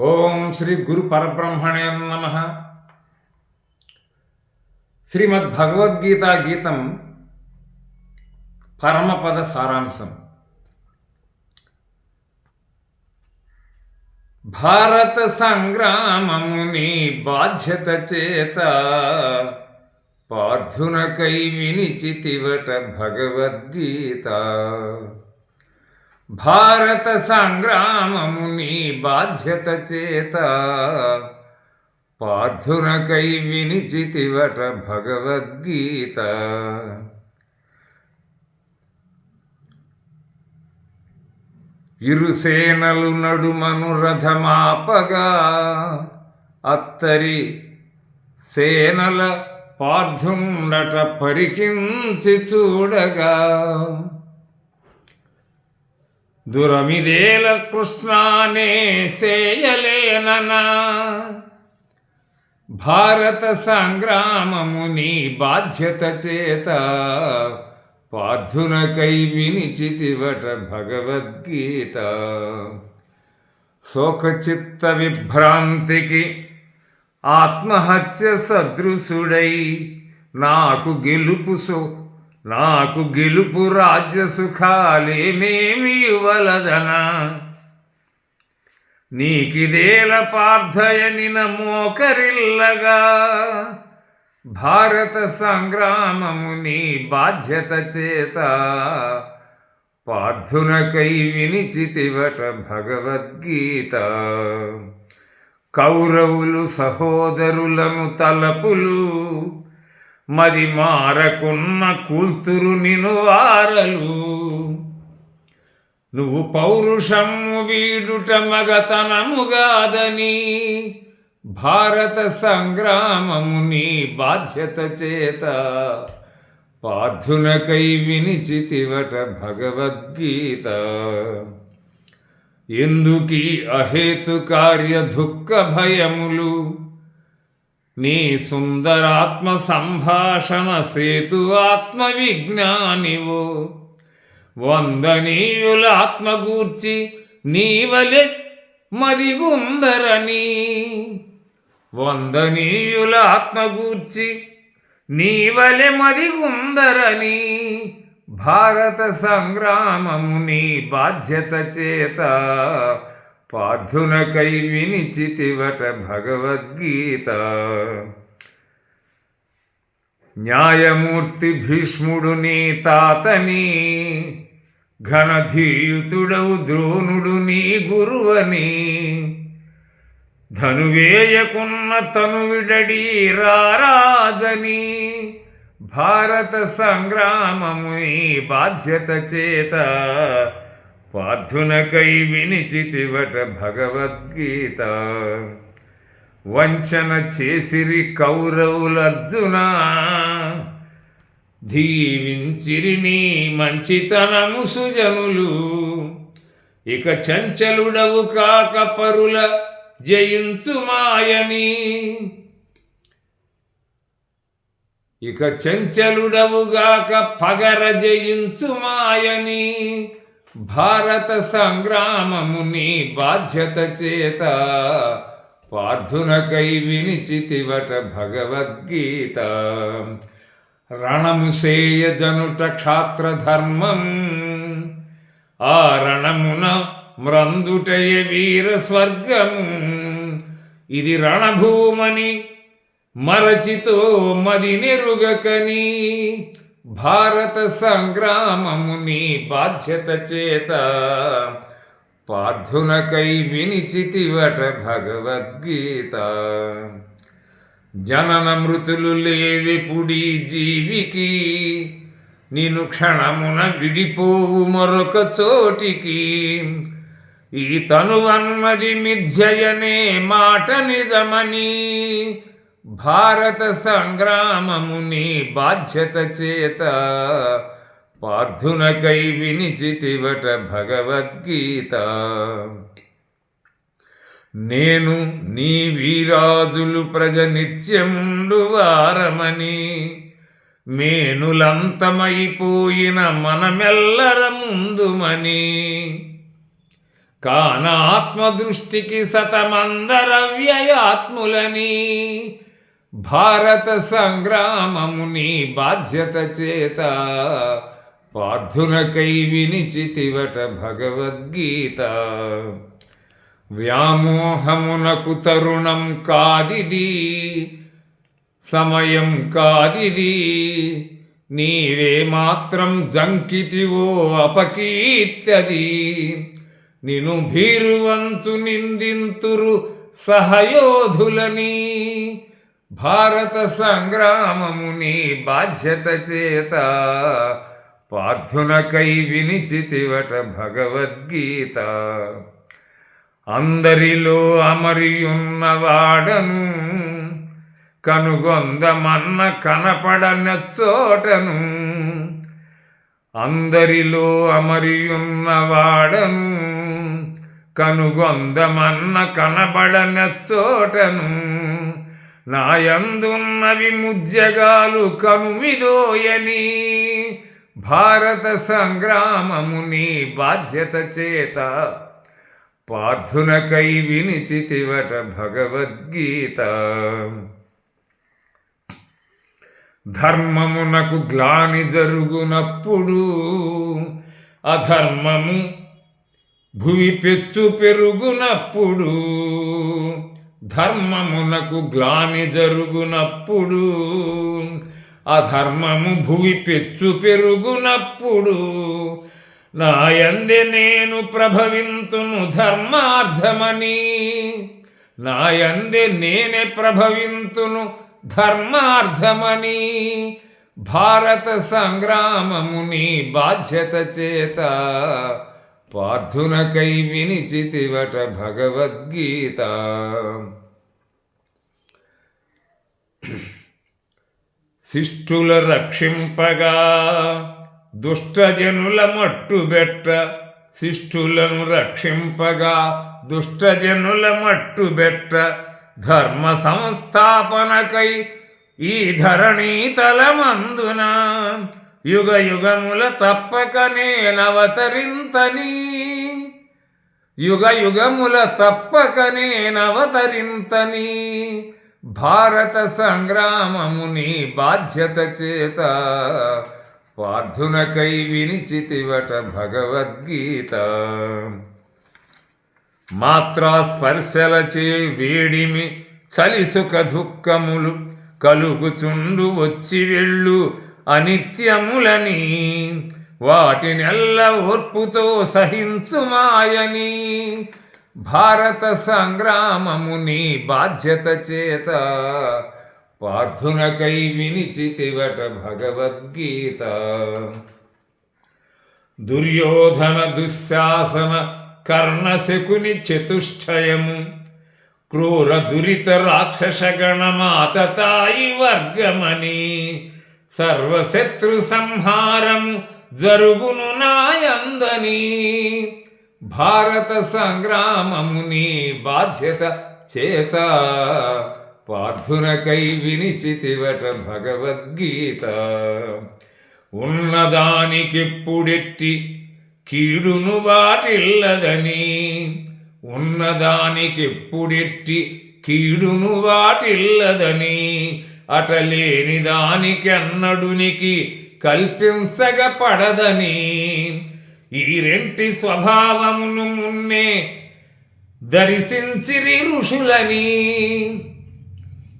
ఓం శ్రీ గురు పరబ్రహ్మణే నమ శ్రీమద్ భగవద్గీత గీతం పరమపద సారాంశం భారత సంగ్రామముని బాధ్యత చేత పార్థునకై వినిచితివట భగవద్గీత భారత సంగ్రామము నీ బాధ్యత చేత. పార్థునకై వినిచితివట భగవద్గీత. ఇరుసేనలు నడుమను రథమాపగా. అత్తరి సేనల పార్థుండట పరికించి చూడగా. దురమిదేల కృష్ణానే సేయలేననా? భారత సంగ్రామము నీ బాధ్యత చేత పార్థునకై వినిచితివట భగవద్గీత. శోకచిత్త విభ్రాంతికి ఆత్మహత్య సదృశుడై నాకు గెలుపు సో నాకు గెలుపు రాజ్య సుఖాలేమేమి ఇవ్వలదనా నీకిదేల పార్థయని మోకరిల్లగా భారత సంగ్రామము నీ బాధ్యత చేత. పార్థునకై వినిచితివట భగవద్గీత. కౌరవులు సహోదరులను తలపులు మది మారకున్న కూతురు నిను వారలు నువ్వు పౌరుషము వీడుట మగతనముగాదని భారత సంగ్రామము నీ బాధ్యత చేత. పార్థునకై వినిచితివట భగవద్గీత. ఎందుకీ అహేతు కార్య దుఃఖ భయములు? నీ సుందరాత్మ సంభాషణ సేతు ఆత్మ విజ్ఞానివో వందనీయుల ఆత్మగూర్చి నీవలె మదిగుందరని. వందనీయుల ఆత్మగూర్చి నీవలె మదిగుందరని. భారత సంగ్రామము నీ బాధ్యత చేత పార్థునకై వినిచితివట భగవద్గీత. న్యాయమూర్తి భీష్ముడు నీ తాతని ఘనధీయుతుడవు ద్రోణుడు నీ గురువని. ధనువేయకున్న తను విడడి రారాజని భారత సంగ్రామము ఈ బాధ్యత చేత పార్థునకై వినిచితివట భగవద్గీత. వంచన చేసిరి కౌరవులర్జున దీవించిరి నీ మంచితనము సుజనులు. ఇక చంచలుడవు కాక పరుల జయించు మాయని. ఇక చంచలుడవుగాక పగర జయించు మాయని. భారత సంగ్రామము నీ బాధ్యత చేత పార్థునకై వినిచితివట భగవద్గీత. రణము సేయ జనుట క్షాత్ర ఆ రణమున మ్రందుటయ వీర స్వర్గము ఇది రణభూమని మరచితో మది నెరుగకని భారత సంగ్రామము నీ బాధ్యత చేత పార్థునకై వినిచితివట భగవద్గీత. జనన మృతులు లేవి పుడి జీవికి నేను క్షణమున విడిపోవు మరొక చోటికి. ఈ తనువన్మది మిథ్యయనే మాట నిజమని భారత సంగ్రామము నీ బాధ్యత చేత పార్థునకై వినిచితివట భగవద్గీత. నేను నీ వీరాజులు ప్రజ నిత్యముండు వారమని మేనులంతమైపోయిన మనమెల్లర ముందుమని కానాత్మదృష్టికి సతమందరవ్యయాత్ములని భారత సంగ్రామము నీ బాధ్యత చేత పార్థునకై వినిచితివట భగవద్గీత. వ్యామోహమునకు తరుణం కాదిది సమయం కాదిది నీవే మాత్రం జంకితివో అపకీర్తది. నిను భీరువంచు నిందింతురు సహయోధులని భారత సంగ్రామముని బాధ్యత చేత పార్థునకై వినిచితివట భగవద్గీత. అందరిలో అమరియున్నవాడను కనుగొందమన్న కనపడన చోటను. అందరిలో అమరియున్నవాడను కనుగొందమన్న కనబడన చోటను. నాయందున్నవి ముజ్జగాలు కనుమిదోయని. భారత సంగ్రామముని బాధ్యత చేత. పార్థునకై వినిచితివట భగవద్గీత. ధర్మమునకు గ్లాని జరుగునప్పుడు అధర్మము భువి పెచ్చు పెరుగునప్పుడు ధర్మమునకు గ్లాని జరుగునప్పుడు అధర్మము భువి పెచ్చు పెరుగునప్పుడు నాయందే నేను ప్రభవింతును ధర్మార్థమని నాయందే నేనే ప్రభవింతును ధర్మార్థమని భారత సంగ్రామముని బాధ్యత చేత పార్థునకై వినిచితివట భగవద్గీత. శిష్ఠుల రక్షింపగా దుష్టజనుల మట్టుబెట్ట శిష్ఠులను రక్షింపగా దుష్టజనుల మట్టుబెట్ట ధర్మ సంస్థాపనకై ఈ ధరణీ యుగ యుగముల తప్పక నేనవతరింతని యుగ యుగముల తప్పక నేనవతరింతని భారత సంగ్రామముని బాధ్యత చేత పార్థునకై వినిచితివట భగవద్గీత. మాత్రా స్పర్శలచే వేడిమి చలి సుఖ దుఃఖములు కలుగుచుండు వచ్చి వెళ్ళు. అనిత్యములని వాటినెల్ల ఓర్పుతో సహించుమాయని. భారత సంగ్రామముని బాధ్యత చేత పార్థునకై వినిచితివట భగవద్గీత. దుర్యోధన దుశ్శాసన కర్ణశకుని చతుష్టయము క్రూర దురిత రాక్షస తాయి వర్గమని. సర్వశత్రు సంహారం జరుగును నాయందని. భారత సంగ్రామముని బాధ్యత చేత పార్థునకై వినిచితివట భగవద్గీత. ఉన్నదానికిప్పుడెట్టి కీడును వాటిల్లదని. ఉన్నదానికిప్పుడెట్టి కీడును వాటిల్లదని. అటలేని దానికి అన్నడునికి కల్పించగ పడదని ఈ రెంటి స్వభావమును మున్నే దర్శించిరి ఋషులని.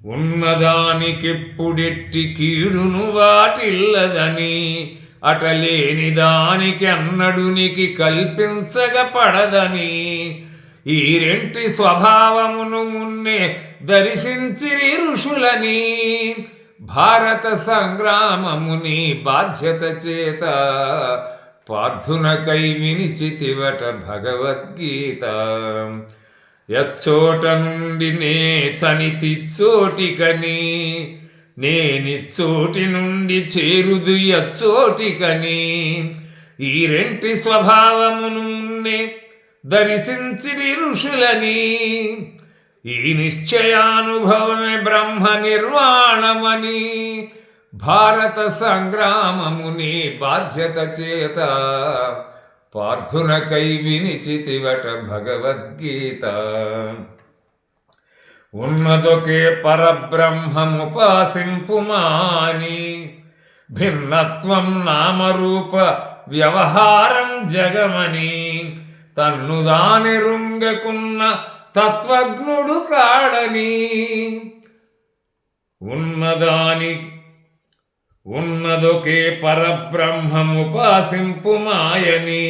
ఉన్నదానికెప్పుడెట్టి కీడును వాటిల్లదని అటలేని దానికి అన్నడునికి కల్పించగ పడదని ఈ రెంటి స్వభావమును మున్నే దర్శించిరి ఋషులని. భారత సంగ్రామముని బాధ్యత చేత పార్థునకై వినిచితివట భగవద్గీత. ఎచ్చోట నుండి నే చనితి చోటికని నేనిచ్చోటి నుండి చేరుదు ఎచ్చోటికని ఈ రెంటి స్వభావమును మున్నే దర్శించిరి ఋషులని. ఈ నిశ్చయానుభవమే బ్రహ్మ నిర్వాణమని భారత సంగ్రామముని బాధ్యత చేత పార్థునకై వినిచితివట భగవద్గీత. ఉన్నదొకే పరబ్రహ్మముపాసింపుమాని భిన్నత్వం నామరూప వ్యవహారం జగమని తన్ను రుంగకున్న తత్వజ్ఞుడు కాడని ఉన్నదాని ఉన్నదొకే పరబ్రహ్మముపాసింపుమాయని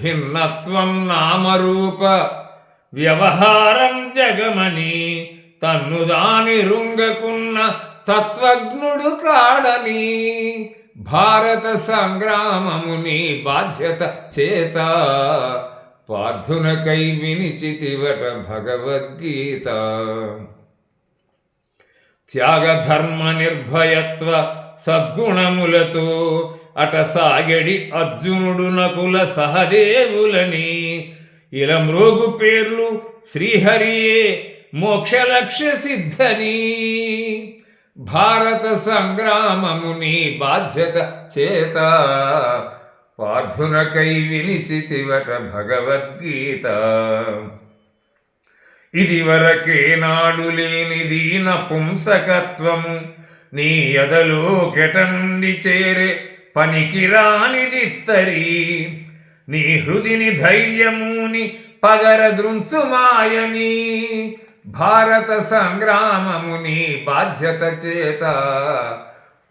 భిన్నత్వం నామరూప వ్యవహారం జగమని తన్ను దాని రుంగకున్న తత్వజ్ఞుడు కాడని భారత సంగ్రామముని బాధ్యత చేత పార్థునకై వినిచితివట భగవద్గీత. త్యాగధర్మ నిర్భయత్వ సద్గుణములతో అట సాగడి అర్జునుడు నకుల సహదేవులని. ఇలా మృగు పేర్లు శ్రీహరియే మోక్షలక్ష్య సిద్ధని. భారత సంగ్రామముని బాధ్యత చేత పార్థునకై వినిచితివట భగవద్గీత. ఇది వరకే నాడు లేనిది నపుంసకత్వము నీ ఎదలో నుండి చేరే పనికిరానిదిత్తరి నీ హృదిని ధైర్యముని పగరదృంచుమాయని భారత సంగ్రామముని బాధ్యత చేత.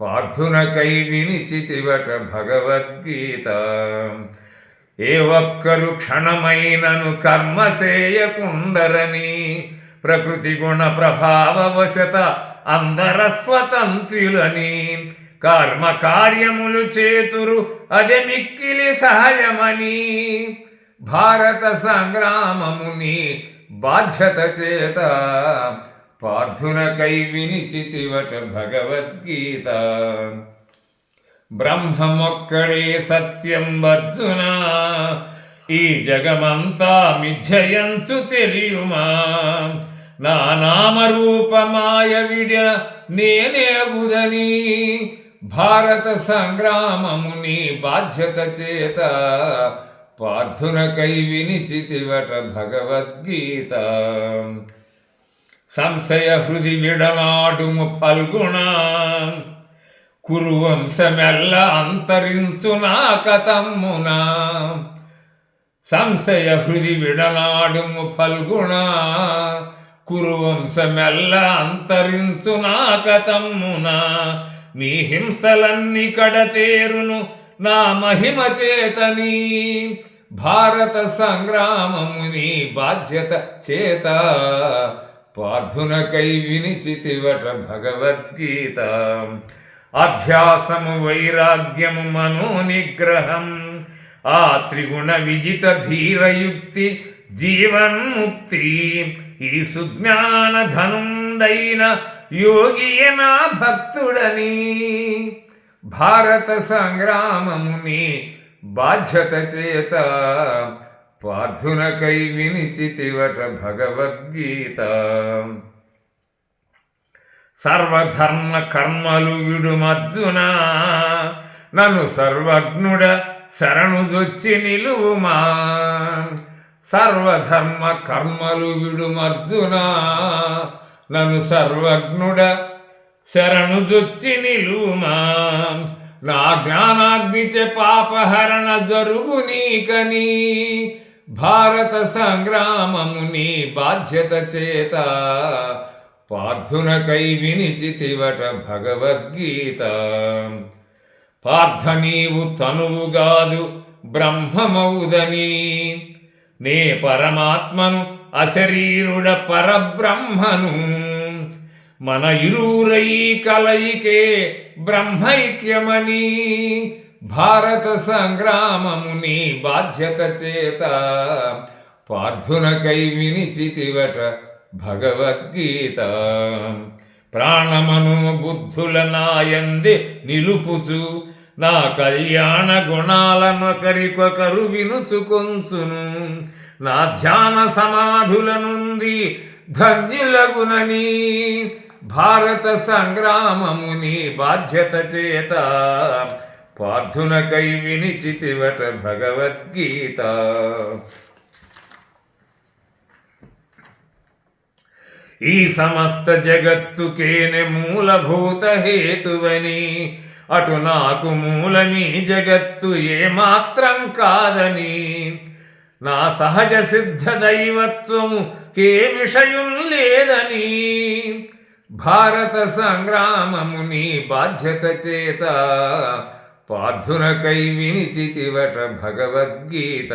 పార్థునకై వినిచితివట భగవద్గీత. ఏ ఒక్కరు క్షణమైనను కర్మ చేయకుండరని ప్రకృతి గుణ ప్రభావవశత అందర స్వతంత్రులని కర్మ కార్యములు చేతురు అదే మిక్కిలి సహజమని భారత సంగ్రామముని బాధ్యత చేత పార్థునకై వినిచితివట భగవద్గీత. బ్రహ్మమొక్కడే సత్యం అర్జున ఈ జగమంతా మిథ్యయంచు తెలియుమా? నా నామరూపమాయ విడ నేనే బుధని భారత సంగ్రామము నీ బాధ్యత చేత. పార్థునకై వినిచితివట భగవద్గీత. సంశయ హృది విడనాడుము ఫల్గుణ. కురువంశమెల్ల అంతరించునా కతమ్మునా సంశయ హృది విడనాడుము ఫల్గుణ. కురువంశమెల్ల అంతరించునా కతమ్మునా మీ హింసలన్నీ కడతేరును నా మహిమ చేతని. భారత సంగ్రామముని బాధ్యత చేత. పార్థునకై వినిచితివట భగవద్గీత. అభ్యాసము వైరాగ్యము మనోనిగ్రహం ఆ త్రిగుణ విజిత ధీరయుక్తి జీవన్ముక్తి. ఈ సుజ్ఞాన ధనుండైన యోగియనా భక్తుడని. భారత సంగ్రామముని బాధ్యత చేత పార్థునకై వినిచితివట భగవద్గీత. సర్వధర్మ కర్మలు విడుమర్జున నన్ను సర్వజ్ఞుడ శరణుదొచ్చి నిలువుమా. సర్వధర్మ కర్మలు విడుమర్జున నన్ను సర్వజ్ఞుడ శరణుదొచ్చి నిలువుమా. నా జ్ఞానాగ్నిచే పాపహరణ జరుగు నీకని భారత సంగ్రామము నీ బాధ్యత చేత. పార్థునకై వినిచితివట భగవద్గీత. పార్థ నీవు తనువుగాదు బ్రహ్మమౌదని. నే పరమాత్మను అశరీరుడ పరబ్రహ్మను. మన ఇరువురై కలయికే బ్రహ్మైక్యమని. భారత సంగ్రామముని బాధ్యత చేత పార్థునకై వినిచితివట భగవద్గీత. ప్రాణమను బుద్ధుల నాయంది నిలుపుచు నా కళ్యాణ గుణాలనొకరికొకరు వినుచుకొంచును. నా ధ్యాన సమాధుల నుండి ధన్యులగునని భారత సంగ్రామముని బాధ్యత చేత పార్థునకై వినిచితివట భగవద్గీత. ఈ సమస్త జగత్తుకేనే మూలభూత హేతువని అటు నాకు మూలమీ జగత్తు ఏమాత్రం కాదని. నా సహజ సిద్ధ దైవత్వము కే విషయం లేదని. భారత సంగ్రామము నీ బాధ్యత చేత పార్థునకై వినిచితివట భగవద్గీత.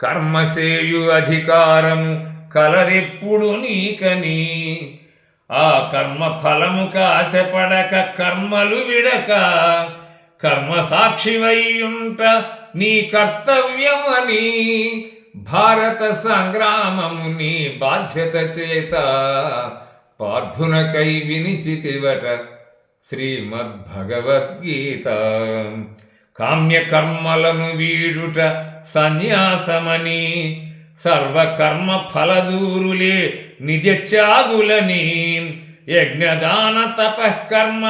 కర్మసేయు అధికారము కలదెప్పుడు నీకని. ఆ కర్మ ఫలము కాశపడక కర్మలు విడక. కర్మ సాక్షివయ్యుంట నీ కర్తవ్యమని భారత సంగ్రామము నీ బాధ్యత చేత పార్థునకై వినిచితివట శ్రీమద్భగవద్గీత. కామ్యకర్మలను వీడుట సన్యాసమని సర్వకర్మ ఫలదూరులే నిజత్యాగులని యజ్ఞదాన తపకర్మ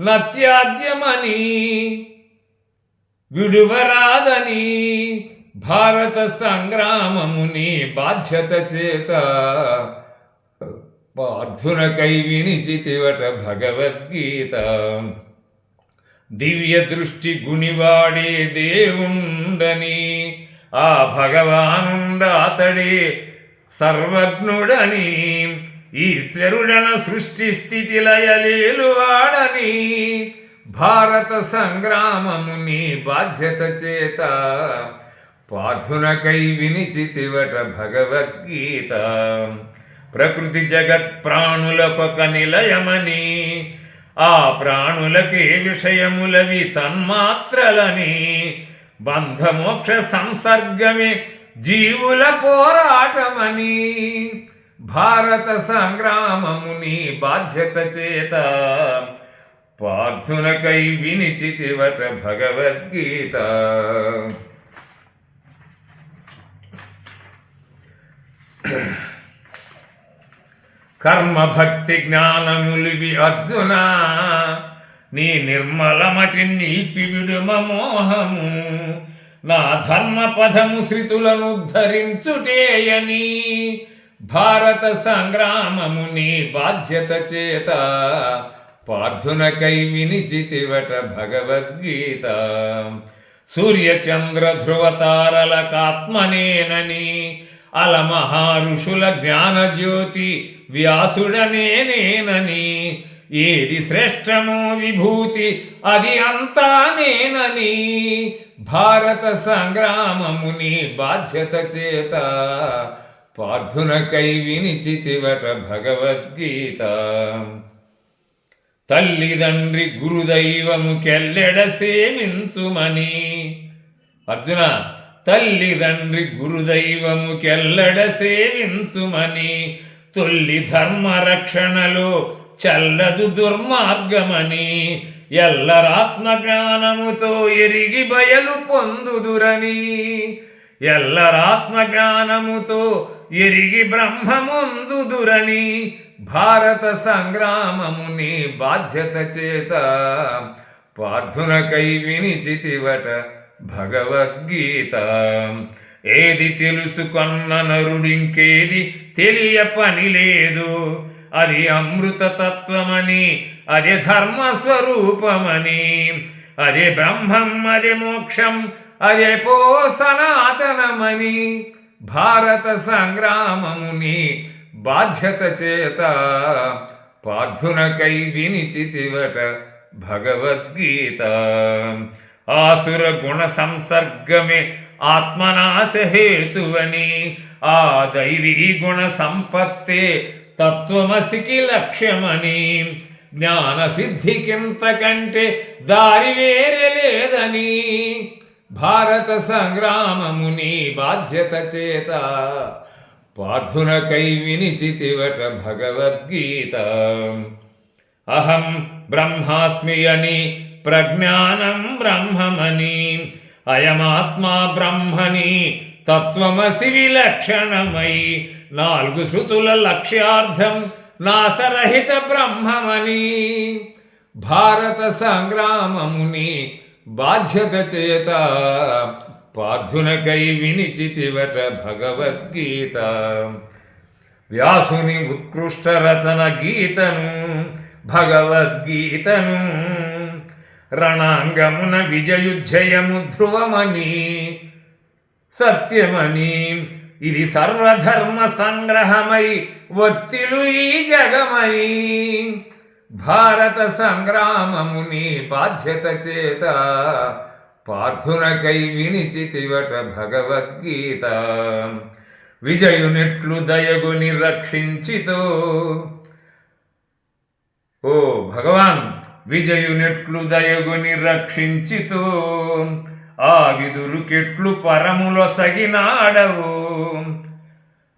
నత్యాజ్యమని విడువరాదని భారత సంగ్రామముని బాధ్యత చేత పార్థునకై వినిచితివట భగవద్గీత. దివ్య దృష్టి గుణివాడే దేవుండని ఆ భగవానుండ అతడే సర్వజ్ఞుడని ఈశ్వరుడన సృష్టి స్థితి లయలేలువాడని భారత సంగ్రామము నీ బాధ్యత చేత పార్థునకై వినిచితివట భగవద్గీత. ప్రకృతి జగత్ ప్రాణులకొక నిలయమని ఆ ప్రాణులకే విషయములవి తన్మాత్రలని బంధమోక్ష సంసర్గమే జీవుల పోరాటమని భారత సంగ్రామముని బాధ్యత చేత పార్థునకై వినిచితివట భగవద్గీత Yeah. కర్మ భక్తి జ్ఞానములివి అర్జున నీ నిర్మలమతి నిలిపి విడుమ మోహము నా ధర్మ పదము శృతులను ధరించుటేయని భారత సంగ్రామము నీ బాధ్యత చేత పార్థునకై వినిచితివట భగవద్గీత. సూర్యచంద్ర ధ్రువతారలకాత్మనేనని అలమహారుషుల జ్ఞానజ్యోతి వ్యాసుడనేనేనని ఏది శ్రేష్టమో విభూతి అది అంతా నేనని. భారత సంగ్రామముని బాధ్యత చేత పార్థునకై వినిచితివట భగవద్గీత. తల్లిదండ్రి గురుదైవము కెల్లెడ సేవించుమని అర్జున తల్లిదండ్రి గురుదైవము కెల్లడ సేవించుమని తొల్లి ధర్మ రక్షణలో చల్లదు దుర్మార్గమని ఎల్లరాత్మ జ్ఞానముతో ఎరిగి బయలు పొందుదురని ఎల్లరాత్మ జ్ఞానముతో ఎరిగి బ్రహ్మముందుదురని భారత సంగ్రామముని బాధ్యత చేత పార్థునకై వినిచితివట. భగవద్గీత. ఏది తెలుసుకొన్న నరుడింకేది తెలియ పని లేదు. అది అమృత తత్వమని అది ధర్మస్వరూపమని. అదే బ్రహ్మం అదే మోక్షం అదే పో సనాతనమని. భారత సంగ్రామముని బాధ్యత చేత పార్థునకై వినిచితివట భగవద్గీత. ఆసుర గుణ సంసర్గమే ఆత్మనాశ హేతువని. ఆ దైవీ గుణ సంపత్తే తత్వమసికి లక్ష్యమని. జ్ఞాన సిద్ధికింత దారి వేరే లేదని. భారత సంగ్రామముని బాధ్యత చేత. పార్థునకై వినిచితివట భగవద్గీత. అహం బ్రహ్మాస్మి అని ప్రజ్ఞానం బ్రహ్మమని అయమాత్మా బ్రహ్మని తత్వమసి విలక్షణమై నాలుగు శృతుల లక్ష్యార్థం నాసరహిత బ్రహ్మమని. భారత సంగ్రామముని బాధ్యత చేత పార్థునకై వినిచితివట భగవద్గీత. వ్యాసుని ఉత్కృష్ట రచన గీతను భగవద్గీతను రణాంగమున విజయుజ్జయము ధ్రువమని సత్యమని ఇది సర్వధర్మ సంగ్రహమై వర్తిలు ఈ జగమని. భారత సంగ్రామముని బాధ్యత చేత పార్థునకై వినిచితివట భగవద్గీత. విజయునెట్లు దయగుని రక్షించితో. ఓ భగవాన్! విజయునెట్లు దయగుని రక్షించితో ఆ విదురుకెట్లు పరముల సగినాడవు.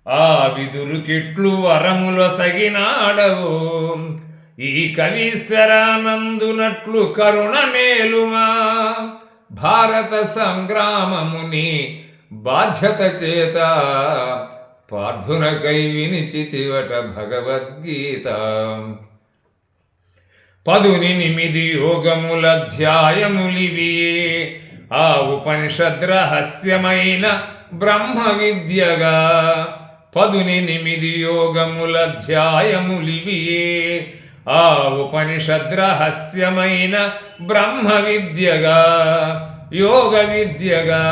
ఆ విదురుకెట్లు వరముల సగినాడవు. ఈ కవీశ్వరానందునట్లు కరుణ మేలుమా. భారత సంగ్రామముని బాధ్యత చేత పార్థునకై వినిచితివట భగవద్గీత. పదునిమిది యోగముల ధ్యాయములివి. ఆ ఉపనిషద్ రహస్యమైన బ్రహ్మ విద్యగా పదునిమిది యోగముల ధ్యాయములివి. ఆ ఉపనిషద్ రహస్యమైన బ్రహ్మ విద్యగా యోగ విద్యగా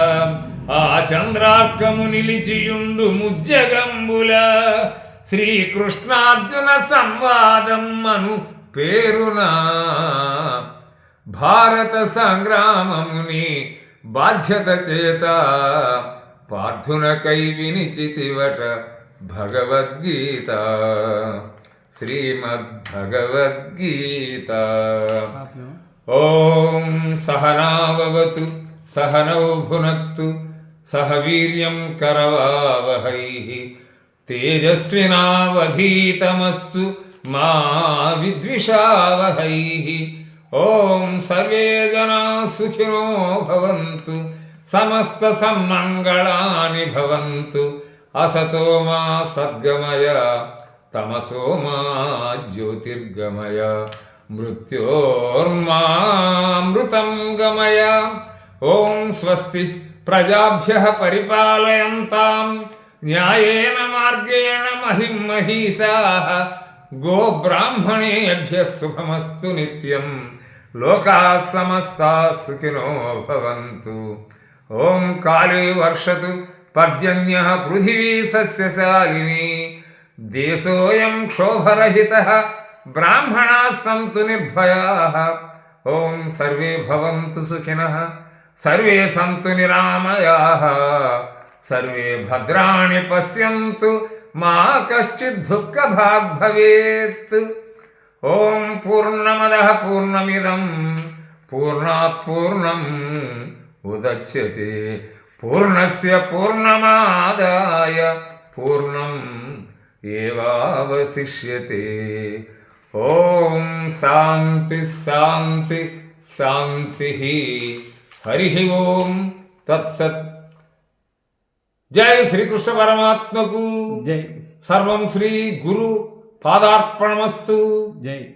ఆ చంద్రార్కము నిలిచియుండు ముజ్జగంబుల శ్రీకృష్ణార్జున సంవాదం అను పేరున భారత సంగ్రామముని బాధ్యత చేత పార్థునకై వినిచితివట భగవద్గీత. శ్రీమద్భగవద్గీత. ఓం సహనావతు సహనౌ భునక్తు సహ వీర్యం కరవావహై. తేజస్వినావధీతమస్తు మా విద్విషావహై ఓం సర్వే జనా సుఖినో భవంతు సమస్త సన్మంగళాని భవంతు అసతో మా సద్గమయ తమసో మా జ్యోతిర్గమయ మృత్యోర్మామృతం గమయ ఓం స్వస్తి ప్రజాభ్య పరిపాలయంతాం న్యాయేన మార్గేణ మహిం మహిషా గోబ్రాహ్మణేభ్య శుభమస్తు నిత్యం లోకా సమస్తా సుఖినో భవంతు ఓం కాళీ వర్షతు పర్జన్య పృథివీ సస్యశాలిని దేశోయం క్షోభరహిత బ్రాహ్మణా సంతు నిర్భయా ఓం సర్వే భవంతు సుఖినః సర్వే సంతు నిరామయా సర్వే భద్రాణి పశ్యంతు మా కశ్చిద్ దుఃఖభాగ్ భవేత్. ఓం పూర్ణమద పూర్ణమిదం. పూర్ణాత్ పూర్ణం. ఉదచ్యతే పూర్ణస్య పూర్ణమాదాయ పూర్ణం ఏవావశిష్యతే. ఓం శాంతి శాంతి శాంతి. హరి ఓం తత్సత్ జై శ్రీకృష్ణ పరమాత్మకు. జై. సర్వం శ్రీ గురు పాదార్పణమస్తు. జై.